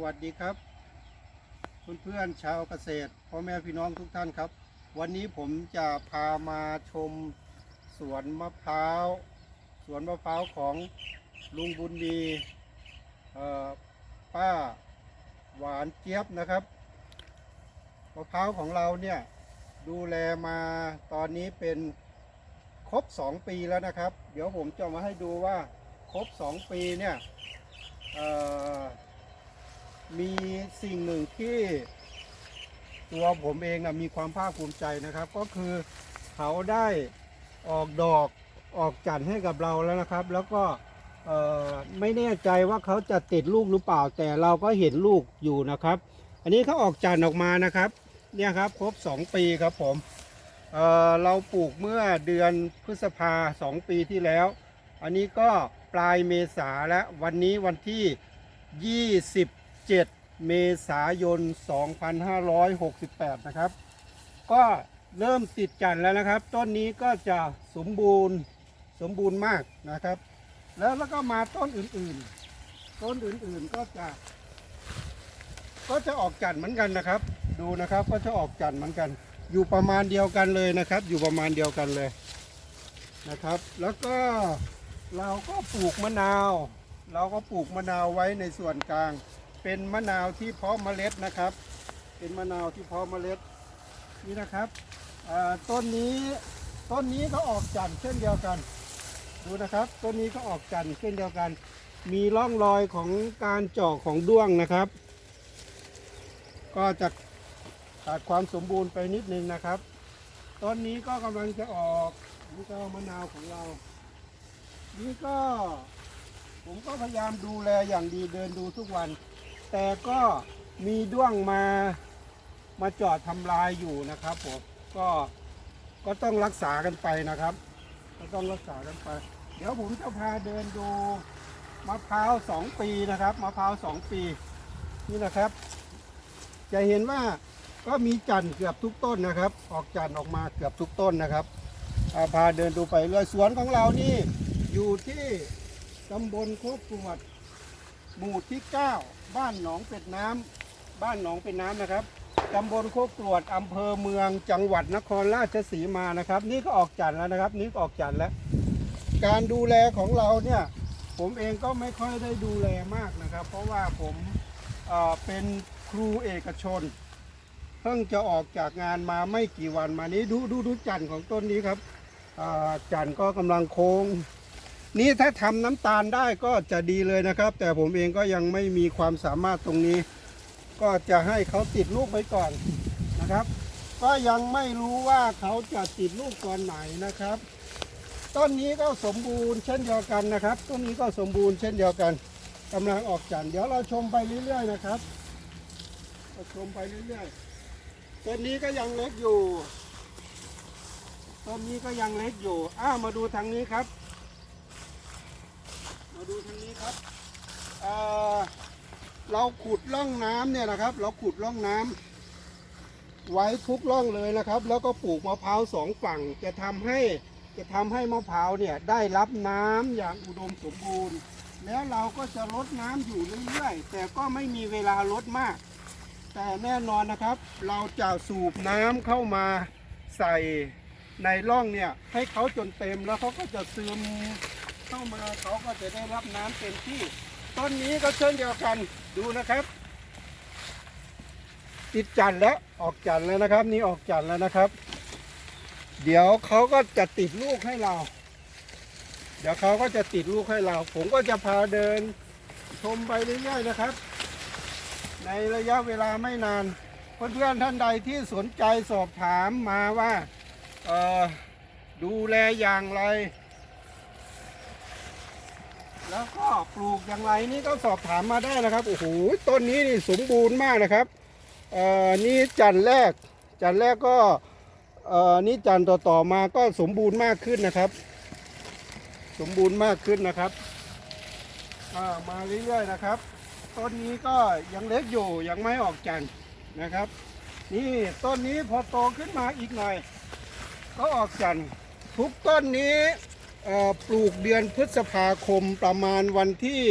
วัสดีครับเพื่อนๆชาวเกษตรพ่อแม่พี่น้องทุกท่านครับ วันนี้ผมจะพามาชมสวนมะพร้าวสวนมะพร้าวของลุงบุญมีป้าหวานเจี๊ยบนะครับมะพร้าวของเราเนี่ยดูแลมาตอนนี้เป็นครบ 2 ปีแล้วนะครับ เดี๋ยวผมจะมาให้ดูว่าครบ 2 ปีเนี่ย มีสิ่งหนึ่งที่ตัวผมเองนะมีความภาคภูมิใจนะครับ ก็คือเขาได้ออกดอกออกจันทร์ให้กับเราแล้วนะครับ แล้วก็ไม่แน่ใจว่าเขาจะติดลูกหรือเปล่า แต่เราก็เห็นลูกอยู่นะครับ อันนี้เขาออกจันทร์ออกมานะครับ เนี่ยครับครบ 2 ปีครับผมเเราปลูกเมื่อเดือนพฤษภาสองปีที่แล้ว อันนี้ก็ปลายเมษาแล้ววันนี้วันที่ 7 เมษายน 2568 นะครับ ก็เริ่มติดกันแล้วนะครับ ต้นนี้ก็จะสมบูรณ์สมบูรณ์มากนะครับ แล้วแล้วก็มาต้นอื่นๆ ต้นอื่นๆก็จะ ก็จะออกจันทร์เหมือนกันนะครับ ดูนะครับก็จะออกจันทร์เหมือนกัน อยู่ประมาณเดียวกันเลยนะครับ อยู่ประมาณเดียวกันเลยนะครับ แล้วก็เราก็ปลูกมะนาว เราก็ปลูกมะนาวไว้ในส่วนกลาง เป็นมะนาวที่เพาะเมล็ดนะครับ เป็นมะนาวที่เพาะเมล็ดนี่นะครับต้นนี้ต้นนี้ก็ออกจันทร์เช่นเดียวกัน ดูนะครับต้นนี้ก็ออกจันทร์เช่นเดียวกัน มีร่องรอยของการเจาะของด้วงนะครับ ก็จะขาดความสมบูรณ์ไปนิดนึงนะครับต้นนี้ก็กำลังจะออกนี่ก็มะนาวของเรา นี่ก็ผมก็พยายามดูแลอย่างดีเดินดูทุกวัน แต่ก็มีด้วงมามาจอดทำลายอยู่นะครับผมก็ก็ต้องรักษากันไปนะครับ ก็ต้องรักษากันไป เดี๋ยวผมจะพาเดินดูมะพร้าวสองปีนะครับมะพร้าวสองปีนี่นะครับ จะเห็นว่าก็มีจันทร์เกือบทุกต้นนะครับ ออกจันทร์ออกมาเกือบทุกต้นนะครับาพาเดินดูไปเรื่อยสวนของเรานี่อยู่ที่ตำบลโคกกรวด หมู่ที่ 9 บ้านหนองเป็ดน้ำบ้านหนองเป็ดน้ำนะครับตำบลโคกรวดอำเภอเมืองจังหวัดนครราชสีมานะครับ นี่ก็ออกจันทร์แล้วนะครับ นี่ก็ออกจันทร์แล้ว การดูแลของเราเนี่ย ผมเองก็ไม่ค่อยได้ดูแลมากนะครับ เพราะว่าผมเอ่อเป็นครูเอกชน เพิ่งจะออกจากงานมาไม่กี่วันมานี้ดูดูดูจันทร์ของต้นนี้ครับอ่าจันทร์ก็กำลังโค้ง นี่ถ้าทำน้ำตาลได้ก็จะดีเลยนะครับ แต่ผมเองก็ยังไม่มีความสามารถตรงนี้ ก็จะให้เขาติดลูกไปก่อนนะครับ ก็ยังไม่รู้ว่าเขาจะติดลูกตอนไหนนะครับ ต้นนี้ก็สมบูรณ์เช่นเดียวกันนะครับ ต้นนี้ก็สมบูรณ์เช่นเดียวกันกำลังออกจันทร์เดี๋ยวเราชมไปเรื่อยๆนะครับชมไปเรื่อยๆต้นนี้ก็ยังเล็กอยู่ต้นนี้ก็ยังเล็กอยู่อ้ามาดูทางนี้ครับ มาดูทางนี้ครับเอ่อเราขุดร่องน้ำเนี่ยนะครับ เราขุดร่องน้ำไว้ทุกร่องเลยนะครับ แล้วก็ปลูกมะพร้าวสองฝั่ง จะทำให้จะทำให้มะพร้าวเนี่ยได้รับน้ำอย่างอุดมสมบูรณ์ แล้วเราก็จะลดน้ำอยู่เรื่อยๆแต่ก็ไม่มีเวลาลดมาก แต่แน่นอนนะครับ เราจะสูบน้ำเข้ามาใส่ในร่องเนี่ยให้เขาจนเต็มแล้วเขาก็จะซึม เข้ามาเขาก็จะได้รับน้ำเต็มที่ ต้นนี้ก็เช่นเดียวกันดูนะครับ ติดจันแล้วออกจันแล้วนะครับ นี่ออกจันแล้วนะครับ เดี๋ยวเขาก็จะติดลูกให้เรา เดี๋ยวเขาก็จะติดลูกให้เรา ผมก็จะพาเดินชมไปเรื่อยๆนะครับ ในระยะเวลาไม่นานเพื่อนๆท่านใดที่สนใจสอบถามมาว่าดูแลอย่างไร แล้วก็ปลูกอย่างไรนี่ก็สอบถามมาได้นะครับโอ้โหต้นนี้นี่สมบูรณ์มากนะครับเอ่อนี่จันแรก จันแรกก็เอ่อนี่จันต่อต่อมาก็สมบูรณ์มากขึ้นนะครับ สมบูรณ์มากขึ้นนะครับอ่ามาเรื่อยๆนะครับ ต้นนี้ก็ยังเล็กอยู่ยังไม่ออกจันนะครับ นี่ต้นนี้พอโตขึ้นมาอีกหน่อย ก็ออกจันทุกต้นนี้ ปลูกเดือนพฤษภาคมประมาณวันที่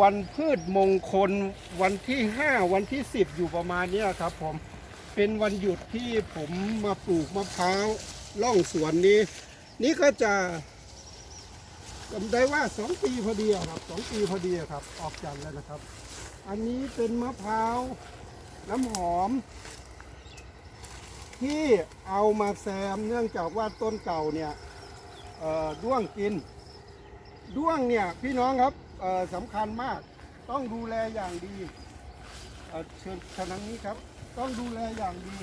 วันพืชมงคลวันที่ 5 วันที่ 10 อยู่ประมาณนี้ครับผมเป็นวันหยุดที่ผมมาปลูกมะพร้าวล่องสวนนี้ นี่ก็จะจำได้ว่า 2 ปีพอดีครับสองปีพอดีครับ ออกจันทร์แล้วนะครับ อันนี้เป็นมะพร้าวน้ำหอม ที่เอามาแซมเนื่องจากว่าต้นเก่าเนี่ย ด้วงกิน ด้วงเนี่ยพี่น้องครับสำคัญมากต้องดูแลอย่างดีเชิญทางนี้ครับ ต้องดูแลอย่างดี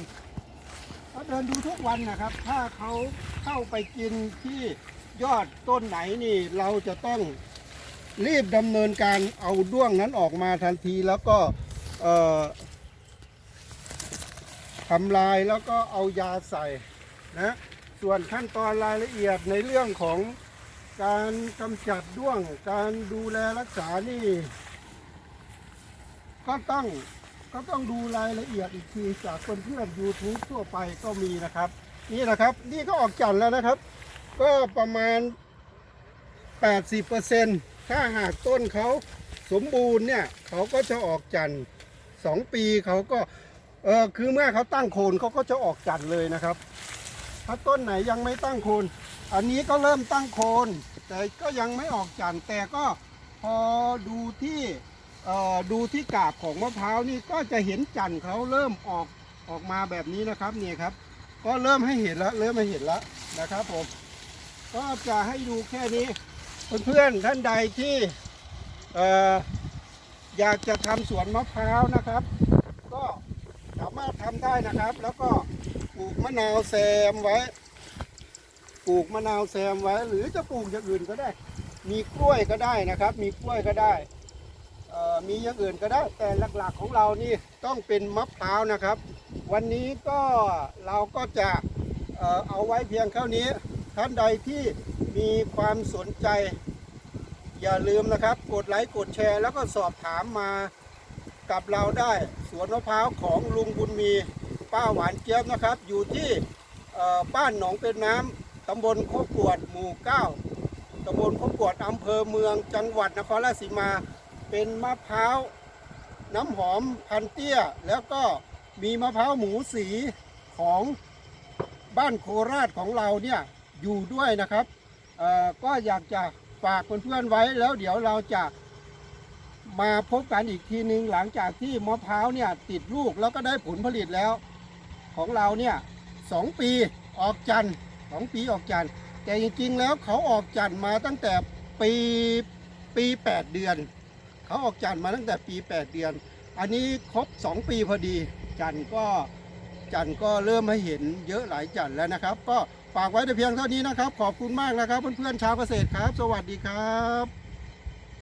ถ้าเดินดูทุกวันนะครับ ถ้าเขาเข้าไปกินที่ยอดต้นไหนนี่เราจะต้องรีบดำเนินการเอาด้วงนั้นออกมาทันทีแล้วก็ทำลายแล้วก็เอายาใส่นะ ส่วนขั้นตอนรายละเอียดในเรื่องของการกำจัดด้วง การดูแลรักษานี่ ก็ต้องก็ต้องดูรายละเอียดอีกทีจากเพื่อนๆ YouTube ทั่วไปก็มีนะครับ นี่นะครับ นี่ก็ออกจันทร์แล้วนะครับ ก็ประมาณ 80%ถ้าหากต้นเขาสมบูรณ์เนี่ยเขาก็จะออกจันทร์สองปีเขาก็เออคือเมื่อเขาตั้งโคนเขาก็จะออกจันทร์เลยนะครับ ถ้าต้นไหนยังไม่ตั้งโคน อันนี้ก็เริ่มตั้งโคน แต่ก็ยังไม่ออกจันทร์แต่ก็พอดูที่ดูที่กาบของมะพร้าวนี่ก็จะเห็นจันทร์เขาเริ่มออกออกมาแบบนี้นะครับนี่ครับ ก็เริ่มให้เห็นแล้วเริ่มให้เห็นแล้วนะครับผมก็จะให้ดูแค่นี้เพื่อนๆท่านใดที่ออยากจะทำสวนมะพร้าวนะครับ ก็สามารถทำได้นะครับแล้วก็ ปลูกมะนาวแซมไว้ ปลูกมะนาวแซมไว้ หรือจะปลูกอย่างอื่นก็ได้ มีกล้วยก็ได้นะครับ มีกล้วยก็ได้มีอย่างอื่นก็ได้ แต่หลักๆของเรานี่ต้องเป็นมะพร้าวนะครับ วันนี้ก็เราก็จะเอ่อเอาไว้เพียงเท่านี้ท่านใดที่มีความสนใจ อย่าลืมนะครับ กดไลค์กดแชร์ แล้วก็สอบถามมากับเราได้ สวนมะพร้าวของลุงบุญมี ป้าหวานเจี๊ยบนะครับ อยู่ที่บ้านหนองเป็นน้ำตำบลโคกวดหมู่ 9ตำบลโคกวดอำเภอเมืองจังหวัดนครราชสีมา เป็นมะพร้าวน้ำหอมพันเตี้ย แล้วก็มีมะพร้าวหมูสีของบ้านโคราชของเราเนี่ยอยู่ด้วยนะครับก็อยากจะฝากเพื่อนๆไว้แล้วเดี๋ยวเราจะมาพบกันอีกทีหนึ่งหลังจากที่มะพร้าวเนี่ยติดลูกแล้วก็ได้ผลผลิตแล้ว ของเราเนี่ยสองปีออกจันทร์สองปีออกจันทร์แต่จริงๆแล้วเขาออกจันทร์มาตั้งแต่ปีปีแปดเดือน เขาออกจันทร์มาตั้งแต่ปีแปดเดือน อันนี้ครบสองปีพอดี จันทร์ก็จันทร์ก็เริ่มให้เห็นเยอะหลายจันทร์แล้วนะครับ ก็ฝากไว้แต่เพียงเท่านี้นะครับ ขอบคุณมากนะครับ เพื่อนๆชาวเกษตรครับ สวัสดีครับ